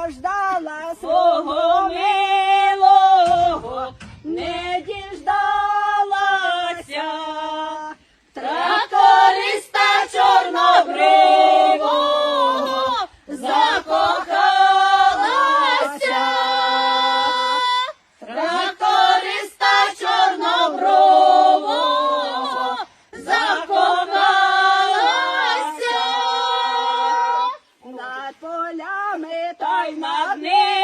aos Dallas. Oh, oh, Над полями та й над ними